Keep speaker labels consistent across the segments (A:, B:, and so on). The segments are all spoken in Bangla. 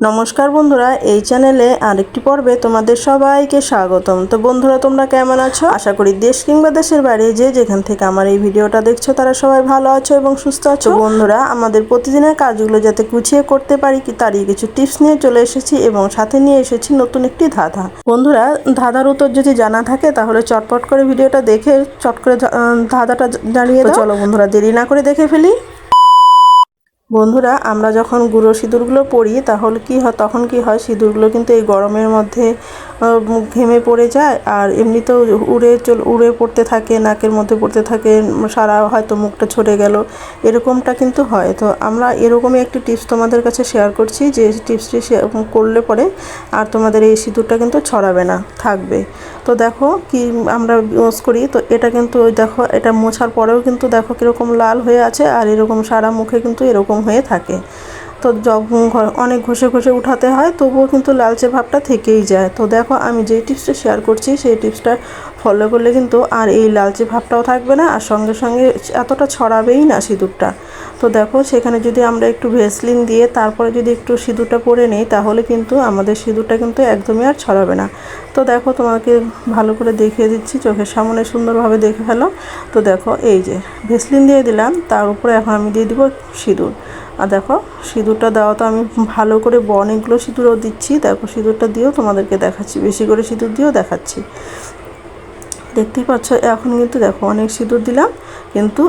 A: নমস্কার বন্ধুরা, এই চ্যানেলে আরেকটি পর্বে তোমাদের সবাইকে স্বাগতম। তো বন্ধুরা, তোমরা কেমন আছো? আশা করি দেশ কিংবা দেশের বাইরে যে যেখান থেকে আমার এই ভিডিওটা দেখছ, তারা সবাই ভালো আছো এবং সুস্থ আছো। বন্ধুরা, আমাদের প্রতিদিনের কাজগুলো যাতে গুছিয়ে করতে পারি কি, তারই কিছু টিপস নিয়ে চলে এসেছি এবং সাথে নিয়ে এসেছি নতুন একটি ধাঁধা। বন্ধুরা, ধাঁধার উত্তর যদি জানা থাকে, তাহলে চটপট করে ভিডিওটা দেখে চট করে ধাঁধাটা জানিয়ে চলো বন্ধুরা, দেরি না করে দেখে ফেলি। বন্ধুরা, আমরা যখন গুঁড়ো সিঁদুরগুলো পরি, তাহলে কি হয়, তখন কি হয়, সিঁদুরগুলো কিন্তু এই গরমের মধ্যে ঘেমে পড়ে যায়, আর এমনিতেও উড়ে চল, উড়ে পড়তে থাকে, নাকের মধ্যে পড়তে থাকে, সারা হয়তো মুখটা ছড়ে গেল, এরকমটা কিন্তু হয়। তো আমরা এরকমই একটি টিপস তোমাদের কাছে শেয়ার করছি, যে টিপসটি করলে পরে আর তোমাদের এই সিঁদুরটা কিন্তু ছড়াবে না, থাকবে। তো দেখো কি আমরা ইউজ করি, তো এটা কিন্তু ওই দেখো, এটা মোছার পরেও কিন্তু দেখো কীরকম লাল হয়ে আছে, আর এরকম সারা মুখে কিন্তু এরকম হয়ে থাকে। তো অনেক ঘষে ঘষে উঠাতে হয়, তবুও কিন্তু লালচে ভাবটা থেকেই যায়। তো দেখো, আমি যে টিপসটা শেয়ার করছি, সেই টিপসটা ফলো করলে কিন্তু আর এই লালচে ভাবটাও থাকবে না, আর সঙ্গে সঙ্গে এতটা ছড়াবেই না সিঁদুরটা। তো দেখো, সেখানে যদি আমরা একটু ভেসলিন দিয়ে তারপরে যদি একটু সিঁদুরটা পরে নিই, তাহলে কিন্তু আমাদের সিঁদুরটা কিন্তু একদমই আর ছড়াবে না। তো দেখো, তোমাকে ভালো করে দেখিয়ে দিচ্ছি, চোখের সামনে সুন্দরভাবে দেখে ফেলো। তো দেখো, এই যে ভেসলিন দিয়ে দিলাম, তার উপরে এখন আমি দিয়ে দিব সিঁদুর। আর দেখো, সিঁদুরটা দেওয়া তো আমি ভালো করে অনেকগুলো সিঁদুরও দিচ্ছি। দেখো, সিঁদুরটা দিয়েও তোমাদেরকে দেখাচ্ছি, বেশি করে সিঁদুর দিয়েও দেখাচ্ছি। দেখতেই পাচ্ছ, এখন কিন্তু দেখো অনেক সিঁদুর দিলাম, কিন্তু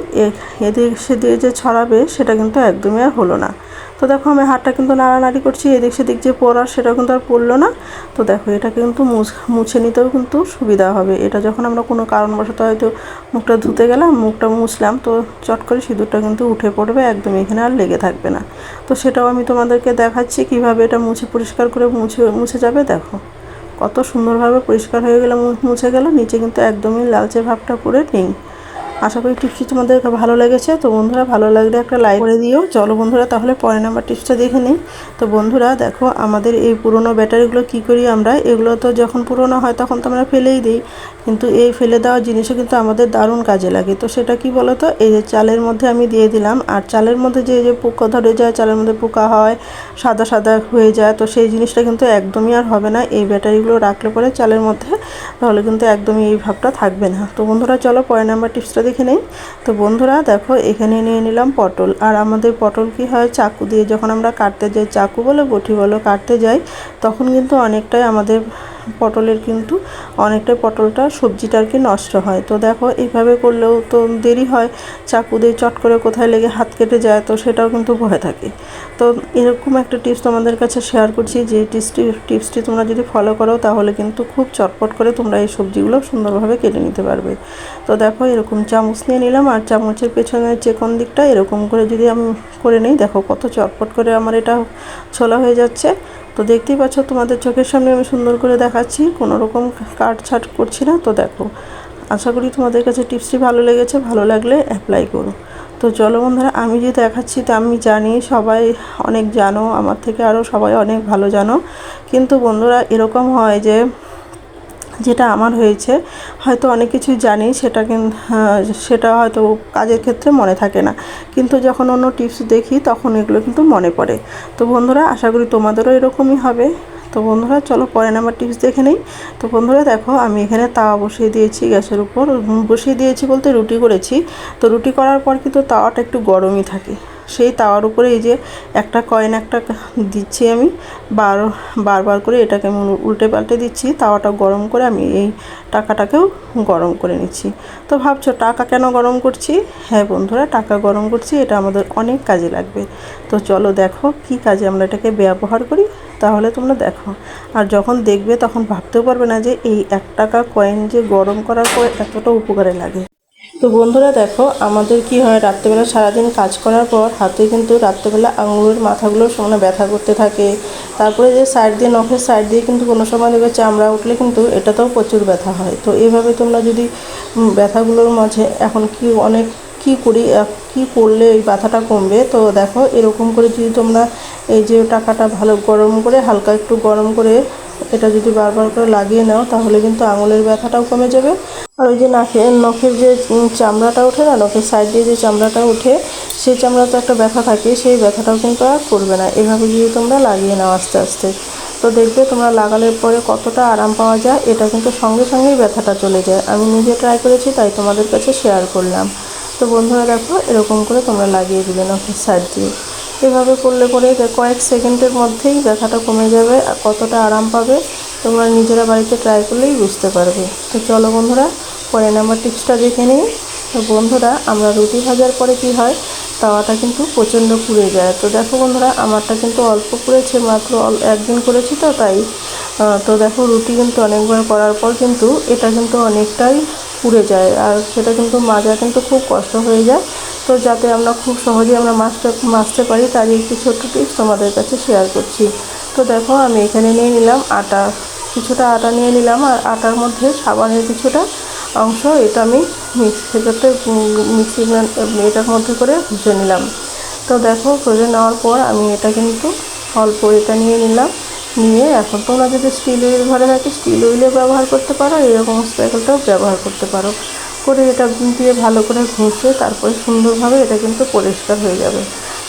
A: এদিক সেদিক যে ছড়াবে সেটা কিন্তু একদমই আর হলো না। তো দেখো আমি হাতটা কিন্তু নাড়ানাড়ি করছি, এদিক সেদিক যে পড়ার সেটা কিন্তু আর পড়ল না। তো দেখো এটা কিন্তু মুছ- মুছে নিতেও কিন্তু সুবিধা হবে। এটা যখন আমরা কোনো কারণবশত হয়তো মুখটা ধুতে গেলাম, মুখটা মুছলাম, তো চট করে সিঁদুরটা কিন্তু উঠে পড়বে একদম এখানে আর লেগে থাকবে না। তো সেটাও আমি তোমাদেরকে দেখাচ্ছি, কীভাবে এটা মুছে পরিষ্কার করে মুছে মুছে যাবে, দেখো। কত সুন্দরভাবে পরিষ্কার হয়ে গেল মুছে গেল নিচে কিন্তু একদমই লালচে ভাবটা পড়ে নেই। আশা করি টিপসটি তোমাদের ভালো লেগেছে। তো বন্ধুরা, ভালো লাগলে একটা লাইক করে দিও। চলো বন্ধুরা, তাহলে পরের নাম্বার টিপসটা দেখে নিই। তো বন্ধুরা, দেখো আমাদের এই পুরনো ব্যাটারিগুলো কি করি আমরা? এগুলো তো যখন পুরনো হয় তখন তো আমরা ফেলেই দিই। কিন্তু এই ফেলে দেওয়া জিনিসও কিন্তু আমাদের দারুণ কাজে লাগে। তো সেটা কি বলো তো এই যে চালের মধ্যে আমি দিয়ে দিলাম। আর চালের মধ্যে যে যে পোকা ধরে যায়, চালের মধ্যে পোকা হয়, সাদা সাদা হয়ে যায়, তো সেই জিনিসটা কিন্তু একদমই আর হবে না। এই ব্যাটারিগুলো রাখলে পরে চালের মধ্যে, তাহলে কিন্তু একদমই এই ভাবটা থাকবে না। তো বন্ধুরা, চলো পরের নাম্বার টিপসটা দেখে নেই। তো বন্ধুরা, দেখো, এখানে নিয়ে নিলাম পটল। আর আমাদের পটল কি হয়, চাকু দিয়ে যখন আমরা কাটতে যাই, চাকু বলো, বটি বলো কাটতে যাই, তখন কিন্তু অনেকটাই আমাদের পটলের কিন্তু অনেকটাই পটলটা সবজিটা আর কি নষ্ট হয়। তো দেখো, এইভাবে করলেও তো দেরি হয়। চাকু দিয়ে চট করে কোথায় লেগে হাত কেটে যায়, তো সেটাও কিন্তু ভয় থাকে। তো এরকম একটা টিপস তোমাদের কাছে শেয়ার করছি যে টিপসটি টিপসটি তোমরা যদি ফলো করো, তাহলে কিন্তু খুব চটপট করে তোমরা এই সবজিগুলো সুন্দরভাবে কেটে নিতে পারবে। তো দেখো, এরকম চামচ নিয়ে নিলাম আর চামচের পেছনের চেকন দিকটা, এরকম করে যদি আমি করে নিই, দেখো কত চটপট করে আমার এটা ছোলা হয়ে যাচ্ছে। তো দেখতেই পাচ্ছ, তোমাদের চোখের সামনে আমি সুন্দর করে দেখাচ্ছি কোনো রকম কাট ছাট করছি না। তো দেখো, আশা করি তোমাদের কাছে টিপসটি ভালো লেগেছে, ভালো লাগলে অ্যাপ্লাই করো। তো চলো বন্ধুরা, আমি যে দেখাচ্ছি তা আমি জানি, সবাই অনেক জানো, আমার থেকে আরও সবাই অনেক ভালো জানো। কিন্তু বন্ধুরা, এরকম হয় যে যেটা আমার হয়েছে, হয়তো অনেক কিছু জানি, সেটা কিন্তু সেটা হয়তো কাজের ক্ষেত্রে মনে থাকে না। কিন্তু যখন অন্য টিপস দেখি, তখন এগুলো কিন্তু মনে পড়ে। তো বন্ধুরা, আশা করি তোমাদেরও এরকমই হবে। তো বন্ধুরা, চলো পরে নাম্বার টিপস দেখে নেই। তো বন্ধুরা, দেখো, আমি এখানে তাওয়া বসিয়ে দিয়েছি গ্যাসের উপর। বসিয়ে দিয়েছি বলতে রুটি করেছি। তো রুটি করার পর কিন্তু তাওয়াটা একটু গরমই থাকে। সেই তাওয়ার উপরে এই যে একটা কয়েন একটা দিচ্ছি আমি, বার, বারবার করে এটাকে আমি উল্টে পাল্টে দিচ্ছি, তাওয়াটা গরম করে আমি এই টাকাটাকেও গরম করে নিচ্ছি। তো ভাবছ টাকা কেন গরম করছি? হ্যাঁ বন্ধুরা, টাকা গরম করছি, এটা আমাদের অনেক কাজে লাগবে। তো চলো দেখো কি কাজে আমরা এটাকে ব্যবহার করি, তাহলে তোমরা দেখো। আর যখন দেখবে তখন ভাবতেও পারবে না যে এই এক টাকা কয়েন যে গরম করার পর এতটা উপকারে লাগে। তো বন্ধুরা দেখো, আমাদের কি হয়, রাত্রেবেলা সারাদিন কাজ করার পর হাতে কিন্তু রাত্রেবেলা আঙুলের মাথাগুলো সমানে ব্যথা করতে থাকে। তারপরে যে সাইড দিয়ে, নখের সাইড দিয়ে কিন্তু কোনো সময় দেখবে চামড়া উঠলে কিন্তু এটাতেও প্রচুর ব্যথা হয়। তো এভাবে তোমরা যদি ব্যথাগুলোর মাঝে এখন কি অনেক কি করি কি করলে এই ব্যথাটা কমবে? তো দেখো, এরকম করে যদি তোমরা এই যে টাকাটা ভালো গরম করে, হালকা একটু গরম করে এটা যদি বারবার করে লাগিয়ে নাও, তাহলে কিন্তু আঙুলের ব্যথাটাও কমে যাবে। আর ওই যে নাকের নখের যে চামড়াটা ওঠে না, নখের সাইড দিয়ে যে চামড়াটা ওঠে সেই চামড়া তো একটা ব্যথা থাকে, সেই ব্যথাটাও কিন্তু আর করবে না। এভাবে যদি তোমরা লাগিয়ে নাও আস্তে আস্তে। তো দেখবে তোমরা লাগালে পরে কতটা আরাম পাওয়া যায়, এটা কিন্তু সঙ্গে সঙ্গেই ব্যথাটা চলে যায়। আমি নিজে ট্রাই করেছি, তাই তোমাদের কাছে শেয়ার করলাম। তো বন্ধুরা দেখো, এরকম করে তোমরা লাগিয়ে দিবে নখের সাইড দিয়ে। এভাবে করলে পরে কয়েক সেকেন্ডের মধ্যেই ব্যথাটা কমে যাবে আর কতটা আরাম পাবে তোমরা নিজেরা বাড়িতে ট্রাই করলেই বুঝতে পারবে। তো চলো বন্ধুরা পরে নাম্বার টিপসটা দেখে নিই। তো বন্ধুরা, আমরা রুটি ভাজার পরে কি হয়? তাওয়াটা কিন্তু প্রচণ্ড পুড়ে যায়। তো দেখো বন্ধুরা, আমারটা কিন্তু অল্প পুড়েছে, মাত্র একদিন করেছি তো তাই। তো দেখো রুটি কিন্তু অনেকবার করার পর কিন্তু এটা কিন্তু অনেকটাই পুড়ে যায়। আর সেটা কিন্তু মাজা কিন্তু খুব কষ্ট হয়ে যায়। তো যাতে আমরা খুব সহজে আমরা মাছটা মাজতে পারি, তারই একটি ছোট্ট টিপস তোমাদের কাছে শেয়ার করছি। তো দেখো, আমি এখানে নিয়ে নিলাম আটা। কিছুটা আটা নিয়ে নিলাম, আর আটার মধ্যে সাবানের কিছুটা অংশ, এটা আমি মিক্সি থেকে মিক্সি এটার মধ্যে করে ভুজে নিলাম। তো দেখো, ভুজে নেওয়ার পর আমি এটা কিন্তু অল্প এটা নিয়ে নিলাম। নিয়ে এখন তোমরা যদি স্টিল উইল ঘরে থাকে স্টিল উইলও ব্যবহার করতে পারো, এরকম স্প্যাকেলটাও ব্যবহার করতে পারো। করে এটা দিয়ে ভালো করে ঘষে তারপরে সুন্দরভাবে এটা কিন্তু পরিষ্কার হয়ে যাবে।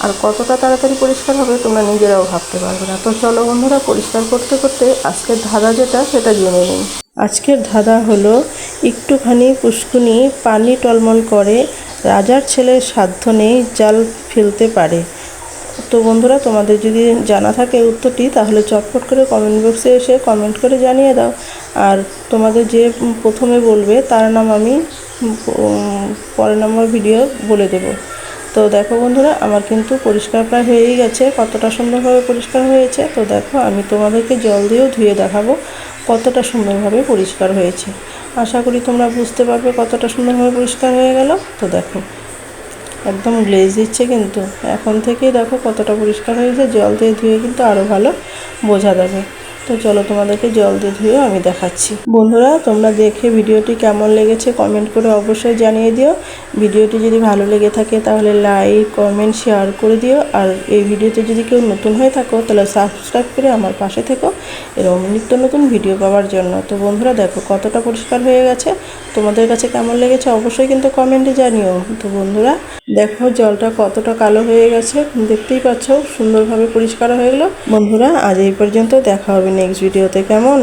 A: আর কতটা তাড়াতাড়ি পরিষ্কার হবে তোমরা নিজেরাও ভাবতে পারবে না। তো চলো বন্ধুরা, পরিষ্কার করতে করতে আজকের ধাঁধা যেটা, সেটা জেনে নিই। আজকের ধাঁধা হলো, একটুখানি পুষ্কুনি পানি টলমল করে, রাজার ছেলের সাধ্য নেই জাল ফেলতে পারে। তো বন্ধুরা, তোমাদের যদি জানা থাকে উত্তরটি, তাহলে চটপট করে কমেন্ট বক্সে এসে কমেন্ট করে জানিয়ে দাও। আর তোমাদের যে প্রথমে বলবে, তার নাম আমি পরের নম্বর ভিডিও বলে দেব। তো দেখো বন্ধুরা, আমার কিন্তু পরিষ্কার প্রায় হয়েই গেছে। কতটা সুন্দরভাবে পরিষ্কার হয়েছে, তো দেখো আমি তোমাদেরকে জল দিয়েও ধুয়ে দেখাবো কতটা সুন্দরভাবে পরিষ্কার হয়েছে। আশা করি তোমরা বুঝতে পারবে কতটা সুন্দরভাবে পরিষ্কার হয়ে গেল। তো দেখো, একদম গ্লেজ দিচ্ছে কিন্তু। এখন থেকেই দেখো কতটা পরিষ্কার হয়েছে, জল দিয়ে ধুয়ে কিন্তু আরও ভালো বোঝা যাবে। তো চলো তোমাদেরকে জল দিয়ে ধুয়ে আমি দেখাচ্ছি। বন্ধুরা, তোমরা দেখে ভিডিওটি কেমন লেগেছে কমেন্ট করে অবশ্যই জানিয়ে দিও। ভিডিওটি যদি ভালো লেগে থাকে তাহলে লাইক, কমেন্ট, শেয়ার করে দিও। আর এই ভিডিওতে যদি কেউ নতুন হয়ে থাকো তাহলে সাবস্ক্রাইব করে আমার পাশে থেকো। এরকম নিত্য নতুন ভিডিও পাওয়ার জন্য। তো বন্ধুরা, দেখো কতটা পরিষ্কার হয়ে গেছে। তোমাদের কাছে কেমন লেগেছে অবশ্যই কিন্তু কমেন্টে জানিও। তো বন্ধুরা, দেখো জলটা কতটা কালো হয়ে গেছে। দেখতেই পাচ্ছ, সুন্দরভাবে পরিষ্কার হয়ে গেলো। বন্ধুরা, আজ এই পর্যন্ত দেখা হবে নেক্সট ভিডিওতে কেমন?